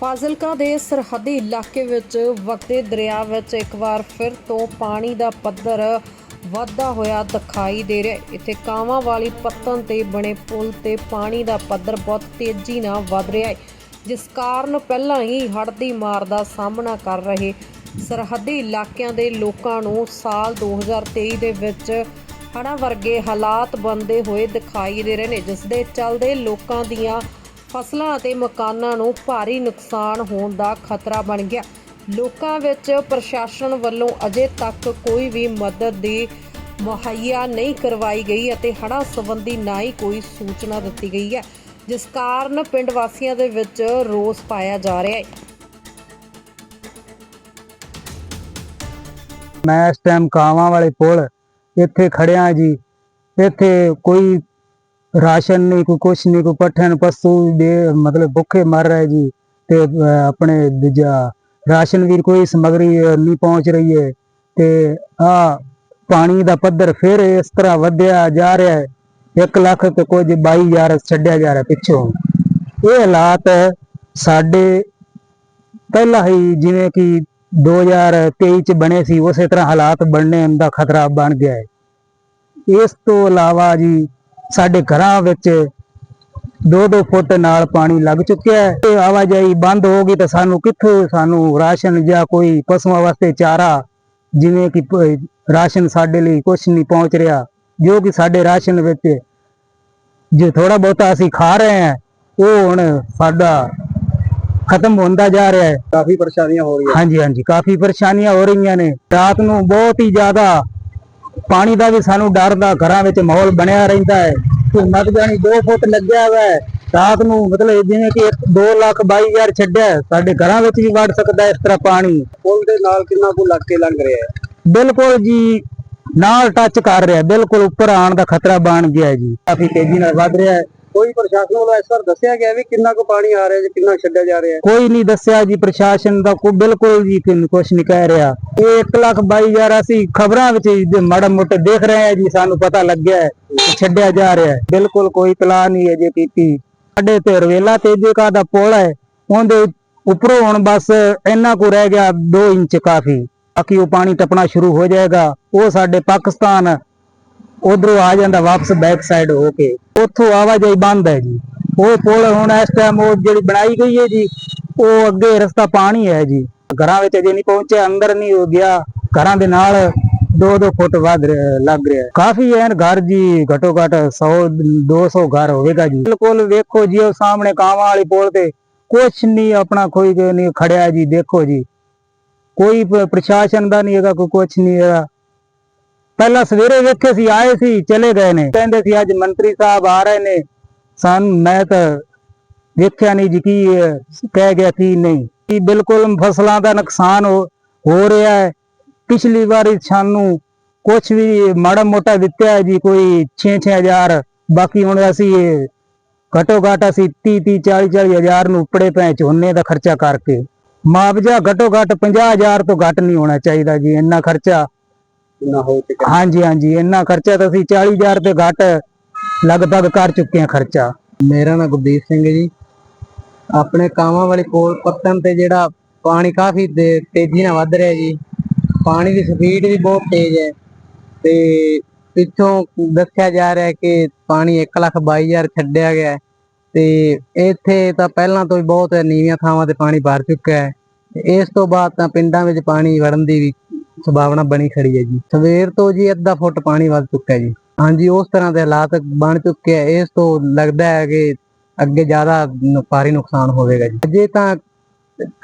ਫਾਜ਼ਿਲਕਾ ਦੇ ਸਰਹੱਦੀ ਇਲਾਕੇ ਵਿੱਚ ਵਗਦੇ ਦਰਿਆ ਵਿੱਚ ਇੱਕ ਵਾਰ ਫਿਰ ਤੋਂ ਪਾਣੀ ਦਾ ਪੱਧਰ ਵਧਦਾ ਹੋਇਆ ਦਿਖਾਈ ਦੇ ਰਿਹਾ ਇੱਥੇ ਕਾਵਾਂ ਵਾਲੀ ਪੱਤਨ ਤੇ ਬਣੇ ਪੁਲ ਤੇ ਪਾਣੀ ਦਾ ਪੱਧਰ ਬਹੁਤ ਤੇਜ਼ੀ ਨਾਲ ਵਧ ਰਿਹਾ ਹੈ, ਜਿਸ ਕਾਰਨ ਪਹਿਲਾਂ ਹੀ ਹੜ੍ਹ ਦੀ ਮਾਰ ਦਾ ਸਾਹਮਣਾ ਕਰ ਰਹੇ ਸਰਹੱਦੀ ਇਲਾਕਿਆਂ ਦੇ ਲੋਕਾਂ ਨੂੰ ਸਾਲ 2023 ਦੇ ਵਿੱਚ ਹੜ੍ਹਾਂ ਵਰਗੇ ਹਾਲਾਤ ਬਣਦੇ ਹੋਏ ਦਿਖਾਈ ਦੇ ਰਹੇ ਨੇ, ਜਿਸ ਦੇ ਚੱਲਦੇ ਲੋਕਾਂ ਦੀਆਂ ਫਸਲਾਂ ਅਤੇ ਮਕਾਨਾਂ ਨੂੰ ਭਾਰੀ ਨੁਕਸਾਨ ਹੋਣ ਦਾ ਖਤਰਾ ਬਣ ਗਿਆ। ਲੋਕਾਂ ਵਿੱਚ ਪ੍ਰਸ਼ਾਸਨ ਵੱਲੋਂ ਅਜੇ ਤੱਕ ਕੋਈ ਵੀ ਮਦਦ ਦੀ ਮੁਹੱਈਆ ਨਹੀਂ ਕਰਵਾਈ ਗਈ ਅਤੇ ਹੜ੍ਹਾਂ ਸੰਬੰਧੀ ਨਾ ਹੀ ਕੋਈ ਸੂਚਨਾ ਦਿੱਤੀ ਗਈ ਹੈ, ਜਿਸ ਕਾਰਨ ਪਿੰਡ ਵਾਸੀਆਂ ਦੇ ਵਿੱਚ ਰੋਸ ਪਾਇਆ ਜਾ ਰਿਹਾ ਹੈ। ਮੈਂ ਇਸ ਟਾਈਮ ਕਾਵਾਂ ਵਾਲੇ ਪੁਲ ਇੱਥੇ ਖੜਿਆ ਜੀ। ਇੱਥੇ ਕੋਈ ਰਾਸ਼ਨ ਨਹੀਂ ਕੋਈ ਕੁਛ ਨਹੀਂ ਕੋਈ ਪੱਠਣ ਪਸ਼ੂ ਦੇ, ਮਤਲਬ ਭੁੱਖੇ ਮਰ ਰਹੇ ਜੀ ਤੇ ਆਪਣੇ ਦੂਜਾ ਰਾਸ਼ਨ ਵੀ ਕੋਈ ਸਮਗਰੀ ਨਹੀਂ ਪਹੁੰਚ ਰਹੀ ਹੈ ਤੇ ਆ ਪਾਣੀ ਦਾ ਪੱਧਰ ਫਿਰ ਇਸ ਤਰ੍ਹਾਂ ਵਧਿਆ ਜਾ ਰਿਹਾ ਹੈ। 1 ਲੱਖ ਤੇ ਕੁਝ 22000 ਛੱਡਿਆ ਜਾ ਰਿਹਾ ਪਿੱਛੋਂ। ਇਹ ਹਾਲਾਤ ਸਾਡੇ ਪਹਿਲਾਂ ਹੀ ਜਿਵੇਂ ਕਿ 2023 ਚ ਬਣੇ ਸੀ, ਉਸੇ ਤਰ੍ਹਾਂ ਹਾਲਾਤ ਬਣਨੇ ਦਾ ਖਤਰਾ ਬਣ ਗਿਆ ਹੈ। ਇਸ ਤੋਂ ਇਲਾਵਾ ਜੀ ਸਾਡੇ ਘਰਾਂ ਵਿੱਚ 2-2 ਫੁੱਟ ਨਾਲ ਪਾਣੀ ਲੱਗ ਚੁੱਕਿਆ ਹੈ ਤੇ ਆਵਾਜਾਈ ਬੰਦ ਹੋ ਗਈ ਤਾਂ ਸਾਨੂੰ ਕਿੱਥੋਂ ਸਾਨੂੰ ਰਾਸ਼ਨ ਜਾਂ ਕੋਈ ਪਸ਼ੂਆਂ ਵਾਸਤੇ ਚਾਰਾ ਜਿਵੇਂ ਕਿ ਰਾਸ਼ਨ ਸਾਡੇ ਲਈ ਕੁਝ ਨਹੀਂ ਪਹੁੰਚ ਰਿਹਾ ਜੋ ਕਿ ਸਾਡੇ ਰਾਸ਼ਨ ਵਿੱਚ ਜੋ ਥੋੜਾ ਬਹੁਤਾ ਅਸੀਂ ਖਾ ਰਹੇ ਹਾਂ ਉਹ ਹੁਣ ਸਾਡਾ ਖਤਮ ਹੁੰਦਾ ਜਾ ਰਿਹਾ ਹੈ। ਕਾਫੀ ਪਰੇਸ਼ਾਨੀਆਂ ਹੋ ਰਹੀਆਂ। ਹਾਂਜੀ ਹਾਂਜੀ ਕਾਫੀ ਪਰੇਸ਼ਾਨੀਆਂ ਹੋ ਰਹੀਆਂ ਨੇ। ਰਾਤ ਨੂੰ ਬਹੁਤ ਹੀ ਜ਼ਿਆਦਾ ਪਾਣੀ ਦਾ ਵੀ ਸਾਨੂੰ ਡਰ ਦਾ ਘਰਾਂ ਵਿੱਚ ਮਾਹੌਲ ਬਣਿਆ ਰਹਿੰਦਾ ਹੈ। ਕਿ ਮੱਗ ਜਾਣੀ 2 ਫੁੱਟ ਲੱਗਿਆ ਹੋਇਆ ਹੈ। ਰਾਤ ਨੂੰ ਮਤਲਬ ਜਿਵੇਂ ਕਿ 2 ਲੱਖ 22000 ਛੱਡਿਆ ਸਾਡੇ ਘਰਾਂ ਵਿੱਚ ਵੀ ਵੜ ਸਕਦਾ ਇਸ ਤਰ੍ਹਾਂ ਪਾਣੀ। ਪੁਲ ਦੇ ਨਾਲ ਕਿੰਨਾ ਕੁ ਲੱਗ ਕੇ ਲੰਘ ਰਿਹਾ ਹੈ? ਬਿਲਕੁਲ ਜੀ ਨਾਲ ਟੱਚ ਕਰ ਰਿਹਾ ਬਿਲਕੁਲ ਉੱਪਰ ਆਉਣ ਦਾ ਖਤਰਾ ਬਣ ਗਿਆ ਜੀ। ਕਾਫੀ ਤੇਜ਼ੀ ਨਾਲ ਵੱਧ ਰਿਹਾ ਹੈ। ਕੋਈ ਪ੍ਰਸ਼ਾਸਨ ਵੱਲੋਂ ਇਸ ਵਾਰ ਦੱਸਿਆ ਗਿਆ ਵੀ ਕਿੰਨਾ ਕੁ ਪਾਣੀ ਆ ਰਿਹਾ ਜਾਂ, ਕਿੰਨਾ ਛੱਡਿਆ ਜਾ ਰਿਹਾ? ਕੋਈ ਨਹੀਂ ਦੱਸਿਆ ਜੀ, ਪ੍ਰਸ਼ਾਸਨ ਦਾ ਕੋਈ ਬਿਲਕੁਲ ਜੀ ਕੁਝ ਨਹੀਂ ਕਹਿ ਰਿਹਾ। ਇਹ 1 ਲੱਖ 22000 ਅਸੀਂ ਖਬਰਾਂ ਵਿੱਚ ਮਾੜਾ ਮੋਟੇ ਦੇਖ ਰਹੇ ਹਾਂ ਜੀ, ਸਾਨੂੰ ਪਤਾ ਲੱਗਿਆ ਛੱਡਿਆ ਜਾ ਰਿਹਾ ਬਿਲਕੁਲ ਕੋਈ ਤਲਾਹ ਨਹੀਂ ਹੈ ਜੇ ਕੀਤੀ ਸਾਡੇ ਤੇ ਰਵੇਲਾ ਤੇਜੇਕਾ ਦਾ ਪੁਲ ਹੈ, ਉਹਦੇ ਉੱਪਰੋਂ ਹੁਣ ਬਸ ਇੰਨਾ ਕੁ ਰਹਿ ਗਿਆ 2 ਇੰਚ ਕਾਫੀ। ਬਾਕੀ ਉਹ ਪਾਣੀ ਟਪਣਾ ਸ਼ੁਰੂ ਹੋ ਜਾਏਗਾ। ਉਹ ਸਾਡੇ ਪਾਕਿਸਤਾਨ ਉਧਰੋਂ ਆ ਜਾਂਦਾ ਵਾਪਸ ਬੈਕ ਸਾਈਡ ਹੋ ਕੇ। ਉੱਥੋਂ ਆਵਾਜਾਈ ਬੰਦ ਹੈ ਜੀ। ਉਹ ਪੁਲ ਹੁਣ ਇਸ ਟਾਈਮ ਉਹ ਜਿਹੜੀ ਬਣਾਈ ਗਈ ਹੈ ਜੀ, ਉਹ ਅੱਗੇ ਰਸਤਾ ਪਾਣੀ ਹੈ ਜੀ। ਘਰਾਂ ਵਿੱਚ ਅਜੇ ਨਹੀਂ ਪਹੁੰਚਿਆ, ਅੰਦਰ ਨਹੀਂ ਹੋ ਗਿਆ। ਘਰਾਂ ਦੇ ਨਾਲ 2-2 ਫੁੱਟ ਵੱਧ ਲੱਗ ਰਿਹਾ। ਕਾਫੀ ਐਨ ਘਰ ਜੀ ਘਟੋ ਘਟ 100 200 ਘਰ ਹੋਵੇਗਾ ਜੀ। ਬਿਲਕੁਲ ਵੇਖੋ ਜੀ, ਉਹ ਸਾਹਮਣੇ ਕਾਵਾਂ ਵਾਲੀ ਪੁਲ ਤੇ ਕੁਛ ਨਹੀਂ, ਆਪਣਾ ਕੋਈ ਨਹੀਂ ਖੜਿਆ ਜੀ, ਦੇਖੋ ਜੀ। ਕੋਈ ਪ੍ਰਸ਼ਾਸਨ ਦਾ ਨਹੀਂ ਹੈਗਾ, ਕੋਈ ਕੁਛ ਨਹੀਂ ਹੈਗਾ। ਪਹਿਲਾਂ ਸਵੇਰੇ ਵੇਖੇ ਸੀ, ਆਏ ਸੀ, ਚਲੇ ਗਏ ਨੇ। ਕਹਿੰਦੇ ਸੀ, ਅੱਜ ਮੰਤਰੀ ਸਾਹਿਬ ਆ ਰਹੇ ਨੇ। ਸਾਨੂੰ ਮੈਂ ਤਾਂ ਵੇਖਿਆ ਨਹੀਂ ਜੀ ਕੀ ਕਹਿ ਗਿਆ, ਕੀ ਨਹੀਂ। ਕੀ ਬਿਲਕੁਲ ਫਸਲਾਂ ਦਾ ਨੁਕਸਾਨ ਹੋ ਰਿਹਾ ਹੈ। ਪਿਛਲੀ ਵਾਰੀ ਸਾਨੂੰ ਕੁਝ ਵੀ ਮਾੜਾ ਮੋਟਾ ਦਿੱਤਾ ਜੀ, ਕੋਈ 6-6000 ਬਾਕੀ ਹੁਣ ਅਸੀਂ ਇਹ ਘਟੋ ਘੱਟ ਅਸੀਂ 30-30 40-40 ਹਜ਼ਾਰ ਨੂੰ ਉੱਪੜੇ ਪਏ ਝੋਨੇ ਦਾ ਖਰਚਾ ਕਰਕੇ। ਮੁਆਵਜ਼ਾ ਘਟੋ ਘੱਟ 50000 ਤੋਂ ਘੱਟ ਨਹੀਂ ਹੋਣਾ ਚਾਹੀਦਾ ਜੀ, ਇੰਨਾ ਖਰਚਾ ਕਿੰਨਾ ਹੋ ਹਾਂਜੀ ਹਾਂਜੀ ਇੰਨਾ ਖਰਚਾ ਤਾਂ ਅਸੀਂ 40000 ਤੇ ਘੱਟ ਲਗਭਗ ਕਰ ਚੁੱਕੇ ਹਾਂ ਖਰਚਾ। ਮੇਰਾ ਨਾਮ ਗੁਰਦੀਪ ਸਿੰਘ ਹੈ ਜੀ। ਆਪਣੇ ਕਾਵਾਂ ਵਾਲੀ ਕੋਲ ਪੱਤਨ ਤੇ ਜਿਹੜਾ ਪਾਣੀ ਕਾਫੀ ਤੇਜ਼ੀ ਨਾਲ ਵੱਧ ਰਿਹਾ ਜੀ। ਪਾਣੀ ਦੀ ਸਪੀਡ ਵੀ ਬਹੁਤ ਤੇਜ਼ ਹੈ ਤੇ ਪਿੱਛੋਂ ਦੱਸਿਆ ਜਾ ਰਿਹਾ ਹੈ ਕਿ ਪਾਣੀ 122000 ਛੱਡਿਆ ਗਿਆ ਤੇ ਇੱਥੇ ਤਾਂ ਪਹਿਲਾਂ ਤੋਂ ਹੀ ਬਹੁਤ ਨੀਵੀਆਂ ਥਾਵਾਂ ਤੇ ਪਾਣੀ ਭਰ ਚੁੱਕਾ ਹੈ। ਇਸ ਤੋਂ ਬਾਅਦ ਤਾਂ ਪਿੰਡਾਂ ਵਿੱਚ ਪਾਣੀ ਵੜਨ ਦੀ ਵੀ ਸੰਭਾਵਨਾ ਬਣੀ ਖੜੀ ਹੈ ਜੀ। ਸਵੇਰ ਤੋਂ ਜੀ ਅੱਧਾ ਫੁੱਟ ਪਾਣੀ ਵੱਧ ਚੁੱਕਾ ਹੈ ਜੀ। ਹਾਂਜੀ, ਉਸ ਤਰ੍ਹਾਂ ਦੇ ਹਾਲਾਤ ਬਣ ਚੁੱਕੇ ਆ ਇਸ ਤੋਂ ਲੱਗਦਾ ਹੈ ਕਿ ਅੱਗੇ ਜ਼ਿਆਦਾ ਭਾਰੀ ਨੁਕਸਾਨ ਹੋਵੇਗਾ ਜੀ। ਅਜੇ ਤਾਂ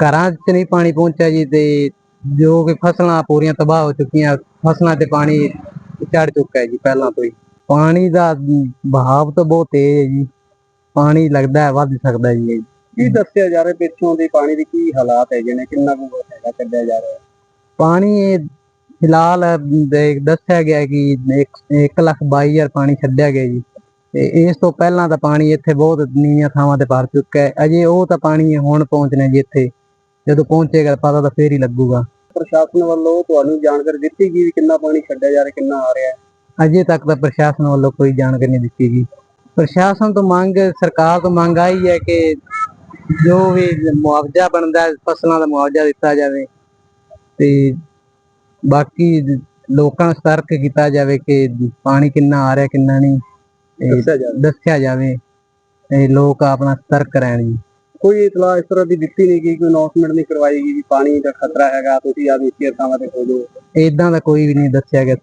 ਘਰਾਂ 'ਚ ਨਹੀਂ ਪਾਣੀ ਪਹੁੰਚਿਆ ਜੀ ਤੇ ਜੋ ਕਿ ਫਸਲਾਂ ਪੂਰੀਆਂ ਤਬਾਹ ਹੋ ਚੁੱਕੀਆਂ, ਫਸਲਾਂ ਤੇ ਪਾਣੀ ਚੜ ਚੁੱਕਾ ਹੈ ਜੀ ਪਹਿਲਾਂ ਤੋਂ ਹੀ। ਪਾਣੀ ਦਾ ਬਹਾਵ ਤਾਂ ਬਹੁਤ ਤੇਜ਼ ਹੈ ਜੀ। ਪਾਣੀ ਲੱਗਦਾ ਹੈ, ਵੱਧ ਸਕਦਾ ਜੀ। ਕੀ ਦੱਸਿਆ ਜਾ ਰਿਹਾ, ਪਿੱਛੋਂ ਦੇ ਪਾਣੀ ਦੇ ਕੀ ਹਾਲਾਤ ਹੈ ਜਿਹਨੇ ਕਿੰਨਾ ਕੁ ਹੈਗਾ ਛੱਡਿਆ ਜਾ ਰਿਹਾ? ਪਾਣੀ ਫਿਲਹਾਲ ਦੇ- ਦੱਸਿਆ ਗਿਆ ਹੈ ਕਿ 1 ਲੱਖ 22000 ਪਾਣੀ ਛੱਡਿਆ ਗਿਆ ਜੀ। ਤੇ ਇਸ ਤੋਂ ਪਹਿਲਾਂ ਤਾਂ ਪਾਣੀ ਇੱਥੇ ਬਹੁਤ ਨੀਵੀਆਂ ਥਾਵਾਂ ਤੇ ਭਰ ਚੁੱਕਾ ਹੈ। ਅਜੇ ਉਹ ਤਾਂ ਪਾਣੀ ਹੁਣ ਪਹੁੰਚਣਾ ਜੀ ਇੱਥੇ। ਜਦੋਂ ਪਹੁੰਚੇਗਾ ਪਤਾ ਤਾਂ ਫੇਰ ਹੀ ਲੱਗੂਗਾ। ਪ੍ਰਸ਼ਾਸਨ ਵੱਲੋਂ ਤੁਹਾਨੂੰ ਜਾਣਕਾਰੀ ਦਿੱਤੀ ਗਈ ਵੀ ਕਿੰਨਾ ਪਾਣੀ ਛੱਡਿਆ ਜਾ ਰਿਹਾ ਕਿੰਨਾ ਆ ਰਿਹਾ ਹੈ? ਅਜੇ ਤੱਕ ਤਾਂ ਪ੍ਰਸ਼ਾਸਨ ਵੱਲੋਂ ਕੋਈ ਜਾਣਕਾਰੀ ਨਹੀਂ ਦਿੱਤੀ ਗਈ। ਪ੍ਰਸ਼ਾਸਨ ਤੋਂ ਮੰਗ ਸਰਕਾਰ ਤੋਂ ਮੰਗ ਆਈ ਹੈ ਕਿ ਜੋ ਵੀ ਮੁਆਵਜ਼ਾ ਬਣਦਾ ਹੈ, ਫਸਲਾਂ ਦਾ ਮੁਆਵਜ਼ਾ ਦਿੱਤਾ ਜਾਵੇ। ਤੇ ਬਾਕੀ ਲੋਕਾਂ ਸਤਰਕ ਕੀਤਾ ਜਾਵੇ ਕਿ ਪਾਣੀ ਕਿੰਨਾ ਆ ਰਿਹਾ ਕਿੰਨਾ ਨਹੀਂ ਇਹ ਦੱਸਿਆ ਜਾਵੇ। ਦੱਸਿਆ ਜਾਵੇ ਤੇ ਲੋਕ ਆਪਣਾ ਸਤਰਕ ਰਹਿਣ ਜੀ। ਕੋਈ ਇਤਲਾਹ ਇਸ ਤਰ੍ਹਾਂ ਦੀ ਦਿੱਤੀ ਨਹੀਂ ਗਈ ਕੋਈ ਅਨਾਉਂਸਮੈਂਟ ਨਹੀਂ ਕਰਵਾਈ ਗਈ ਵੀ ਪਾਣੀ ਦਾ ਖਤਰਾ ਹੈਗਾ ਤੁਸੀਂ ਆ ਨੀਚੇ ਥਾਵਾਂ ਤੇ ਜਾਓ। ਇਦਾਂ ਦਾ ਕੋਈ ਵੀ ਨਹੀਂ ਦੱਸਿਆ ਗਿਆ।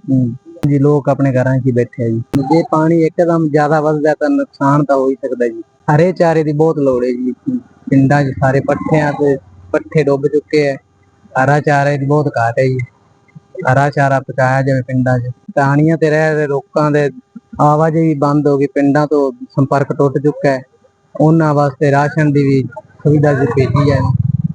ਜੀ ਲੋਕ ਆਪਣੇ ਘਰਾਂ 'ਚ ਹੀ ਬੈਠੇ ਆ ਜੀ। ਜੇ ਪਾਣੀ ਇੱਕਦਮ ਜ਼ਿਆਦਾ ਵੱਧਦਾ ਤਾਂ ਨੁਕਸਾਨ ਤਾਂ ਹੋ ਹੀ ਸਕਦਾ ਜੀ। ਹਰੇ ਚਾਰੇ ਦੀ ਬਹੁਤ ਲੋੜ ਹੈ ਜੀ। ਪਿੰਡਾਂ 'ਚ ਸਾਰੇ ਪੱਠਿਆਂ ਤੇ ਪੱਠੇ ਡੁੱਬ ਚੁੱਕੇ ਹੈ ਹਰਾ ਚਾਰਾ ਦੀ ਬਹੁਤ ਘਾਟ ਹੈ ਜੀ। ਹਰਾ ਚਾਰਾ ਪਕਾਇਆ ਜਾਵੇ ਪਿੰਡਾਂ 'ਚ। ਟਾਹਣੀਆਂ ਤੇ ਰਹਿ ਰਹੇ ਲੋਕਾਂ ਦੇ ਆਵਾਜਾਈ ਵੀ ਬੰਦ ਹੋ ਗਈ, ਪਿੰਡਾਂ ਤੋਂ ਸੰਪਰਕ ਟੁੱਟ ਚੁੱਕਾ ਹੈ। ਉਹਨਾਂ ਵਾਸਤੇ ਰਾਸ਼ਨ ਦੀ ਵੀ ਸੁਵਿਧਾ ਜੀ ਭੇਜੀ ਜਾਵੇ